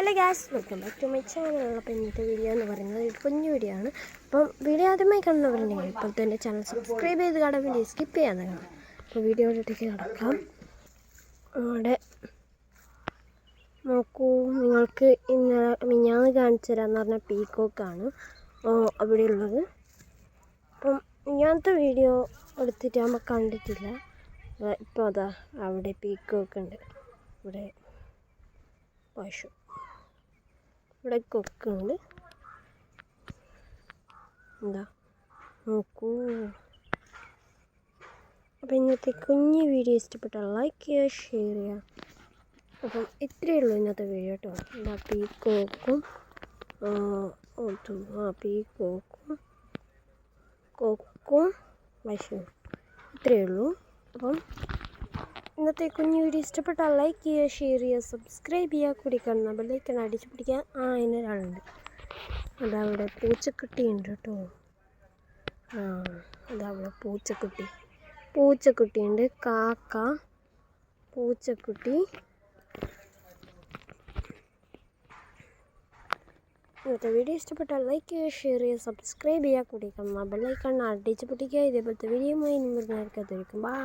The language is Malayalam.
Hello guys welcome back to my channel അപ്പോൾ ഇന്നത്തെ വീഡിയോ എന്ന് പറയുന്നത് ഒരു കുഞ്ഞു വീഡിയോ ആണ്. അപ്പം വീഡിയോ ആദ്യമായി കാണുന്നവരുണ്ടെങ്കിൽ ഇപ്പോൾ തന്നെ ചാനൽ സബ്സ്ക്രൈബ് ചെയ്ത് കാണാൻ വേണ്ടി സ്കിപ്പ് ചെയ്യാതെ കാണാം. അപ്പോൾ വീഡിയോയിലേക്ക് കിടക്കാം. അവിടെ നോക്കൂ നിങ്ങൾക്ക് ഇന്നലെ മിഞ്ഞാന്ന് കാണിച്ചു തരാമെന്ന് പറഞ്ഞ പീക്കോക്കാണ് അവിടെയുള്ളത് അപ്പം ഇങ്ങനത്തെ വീഡിയോ എടുത്തിട്ട് നമ്മൾ കണ്ടിട്ടില്ല. ഇപ്പോൾ അതാ അവിടെ പീക്കോക്ക് ഉണ്ട്. ഇവിടെ പശു ഇവിടെ കൊക്കുണ്ട്. എന്താ നോക്കൂ. അപ്പം ഇന്നത്തെ കുഞ്ഞ് വീഡിയോ ഇഷ്ടപ്പെട്ടാൽ ലൈക്ക് ചെയ്യുക ഷെയർ ചെയ്യുക. അപ്പം ഇത്രയേ ഉള്ളൂ ഇന്നത്തെ വീഡിയോ കേട്ടോ എന്താ കോക്കും ആ പീക്കോക്കും കൊക്കും വശവും ഇത്രയേ ഉള്ളൂ. അപ്പം ഇന്നത്തെ കുഞ്ഞു വീഡിയോ ഇഷ്ടപ്പെട്ടാൽ ലൈക്ക് ചെയ്യുക ഷെയർ ചെയ്യുക സബ്സ്ക്രൈബ് ചെയ്യുക. കൂടി ബെല്ലൈക്കൺ അടിച്ചു പിടിക്കാൻ ആ അതിനൊരാളുണ്ട് അതവിടെ പൂച്ചക്കുട്ടിയുണ്ട് കേട്ടോ. ആ അതവിടെ പൂച്ചക്കുട്ടി. പൂച്ചക്കുട്ടിയുണ്ട് കാക്ക പൂച്ചക്കുട്ടി. ഇന്നത്തെ വീഡിയോ ഇഷ്ടപ്പെട്ടാൽ ലൈക്ക് ചെയ്യുക ഷെയർ ചെയ്യുക സബ്സ്ക്രൈബ് ചെയ്യുക. കൂടി കാണുന്ന ബെല്ലൈക്കൺ അടിച്ച് പിടിക്കുക. ഇതേപോലത്തെ വീഡിയോയുമായി വരുന്നതായിരിക്കും ബൈ